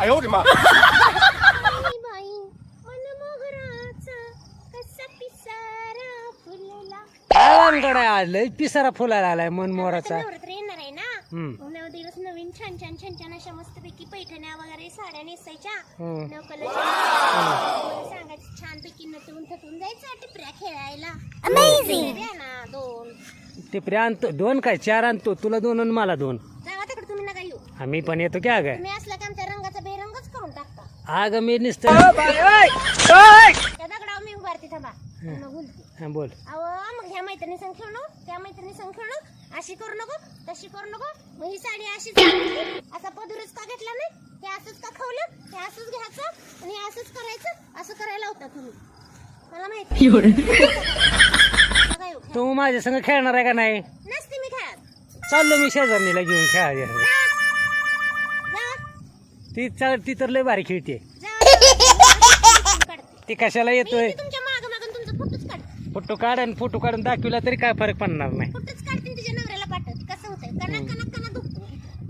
Iota मा. आलंय पिसारा फुलायला आलाय मनमोराचा नवरात्र येणार आहे ना? नऊ दिवस नवीन छान छान छान छान अशा पैठण्या वगैरे साड्या नेसायच्या. सांगायचं छान पैकी थटून जायचं टिपऱ्या खेळायला. ना दोन. टिपऱ्या आणतो दोन काय? चार आणतो तुला दोन आणि मला दोन. तिकडे तुम्ही आम्ही पण येतो क्या गाय आग मी नुसतं त्या दगडावर मी उभारते थांबा. मग हा, बोल. अहो मग ह्या मैत्रिणी संग खेळू नको. त्या मैत्रिणी संग खेळू नको. अशी करू नको तशी करू नको. मग ही साडी अशीच. असा पदरच का घेतला नाही? हे असंच का खवलं? हे असंच घ्यायचं? आणि हे असंच करायचं? असं करायला होता तुम्ही. मला माहिती बघा खेळ. तू माझ्या संग खेळणार आहे का नाही? नसते मी खेळत. चाललो मी शेजारणीला घेऊन खेळायला. ती चाल ती तर लय भारी खेळते. ती. कशाला येतोय? इथे तुमच्या मागं मागं तुमचा फोटोच काढते. फोटो काढ आणि फोटो काढून दाखविला तरी काय फरक पडणार नाही. फोटोच काढते आणि तुझ्या नवऱ्याला पाठवते. कसं होतंय? कना कना कना दुखतो.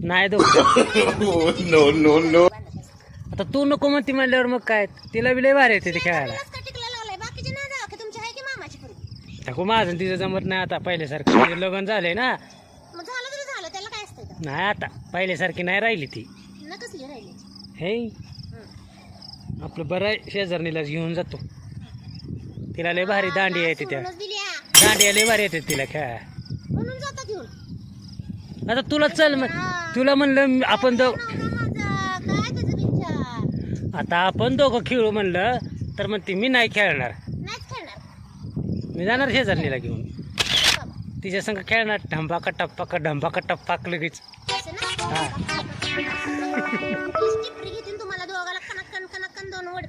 नाही दोघ no no no! आता तू नको म्हणती म्हणल्यावर मग काय? तिला बी लय भारी येते ते खेळायला. तुलाच का टिकला लावलाय? बाकीचे नाही जावा की तुमची आहे की मामाची पोरगी टाकू माझं आणि तिचं जमत नाही आता. पहिल्यासारखं तिचं लग्न झालंय ना. मग झालं तरी झालं. त्याला काय असतंय तर? नाही आता. पहिल्यासारखी नाही राहिली ती. न कसली राहिली? हे? आपलं बरं आहे शेजारणीलाच घेऊन जातो. तिला लय भारी दांडी येते त्या. सोडूनच दिली हा. दांडिया लय भारी येते तिला म्हणून घेऊन. आता तुला चल मग तुला म्हणलं आपण दो नवरा माझा? काय त्याचा विचार? आता आपण दोघं खेळू म्हणलं तर मग ती मी नाही खेळणार. नाहीच खेळणार. मी जाणार शेजारणीला घेऊन. बाबा. तिच्या संग खेळणार ढंपाका टप्पाका ढंपाका टप्पाक लगेच. असं ना? हा. टिपरी घेतील तुम्हाला दोघाला कनक्कन कनक्कन दोन वड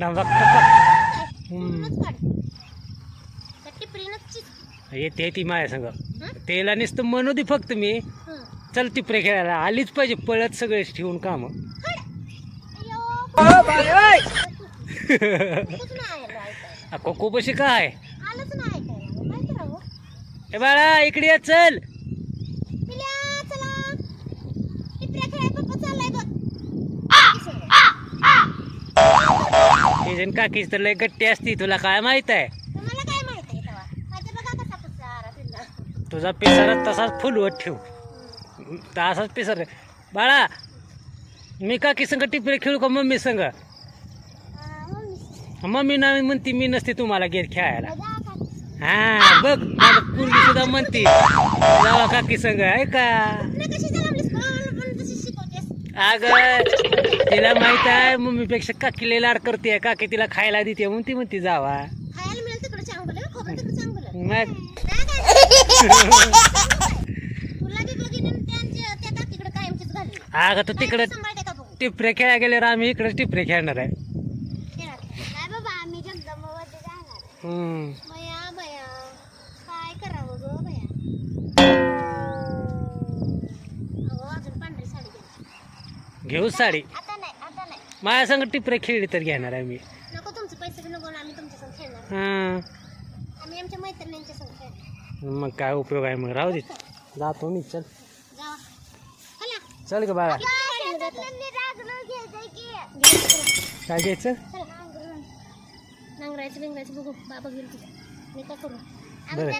ढंपाक टप्पाक पूर्णच काढ. त्या टिपरीनच चित येते ती माझ्या संग. हं? तेला नुसतं म्हणू दे फक्त मी. हं. चल टिपरे खेळायला. आलीच पाहिजे पळत सगळे ठेवून काम. अय्यो. कुठून आलं ऐकायला? कोको बशी काय? आलंच नाही ऐकायला. मग काय करावं? ए बाळा इकडे ये चल पिल्या चला टिपऱ्या खेळाय पप्पा चाललाय बघ जण काकीच तर लय गट्टी असती तुला काय माहीत आहे तुम्हाला काय माहिती आहे तेव्हा? माझ्या बघा कसा पसारा फिरला तुझा पिसारा तसाच फुलवत ठेव. तसाच पिसार. बाळा मी काकी संग टिपरे खेळू का मम्मी संग? मम्मी. ना म्हणती मी नसते तुम्हाला घेत खेळायला? हा बघ पूर्वी सुद्धा म्हणती. जावा काकी संग आहे का अग तिला माहीत आहे मम्मीपेक्षा काकी लय लाड करते काकी तिला खायला देते म्हणून ती म्हणती जावा. खायला मिळेल तिकडे चांगलं खोबरं तिकडे चांगलं. मग? तुला तिकडे गेली त्यांच्या त्या काकीकडे कायमचीच घालली अगं तू तिकडं सांभाळते का बघू टिपरे खेळा गेल्यावर आम्ही इकडे टिपरे खेळणार आहे. खेळात. नाही बाबा आम्ही जगदंबामध्ये जाणार हम्म. बया बया काय करावं ग बया अहो अजून पांढरी साडी घ्या घेऊ साडी? आता माझ्या संग टिपरे खेळली तर घेणार आहे मी. नको तुमचे पैसे बी नको आणि आम्ही तुमच्या संग खेळणार. हा. आम्ही आमच्या मैत्रिणींच्या संग खेळणार. मग काय उपयोग आहे मग? राहू दे. जातो मी चल. जावा चला. चल ग बाळा. काय घ्यायचं? नांगरायचं बिंगरायचं बघू. बाबा घेऊन मी काय करू? बरं.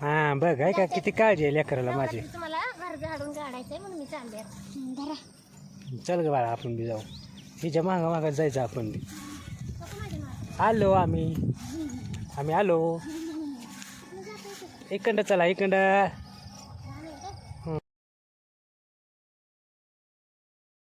हा बघ आहे का किती काळजी आहे लेकराला माझी. तुम्हाला. घर झाडून काढायचंय म्हणून मी चालले. धरा. चल ग बाळा आपण बी जाऊ. हिच्या मागा मागा जायचं आपण बी. आलो आम्ही. आम्ही आलो. मी इकडं चला इकडं.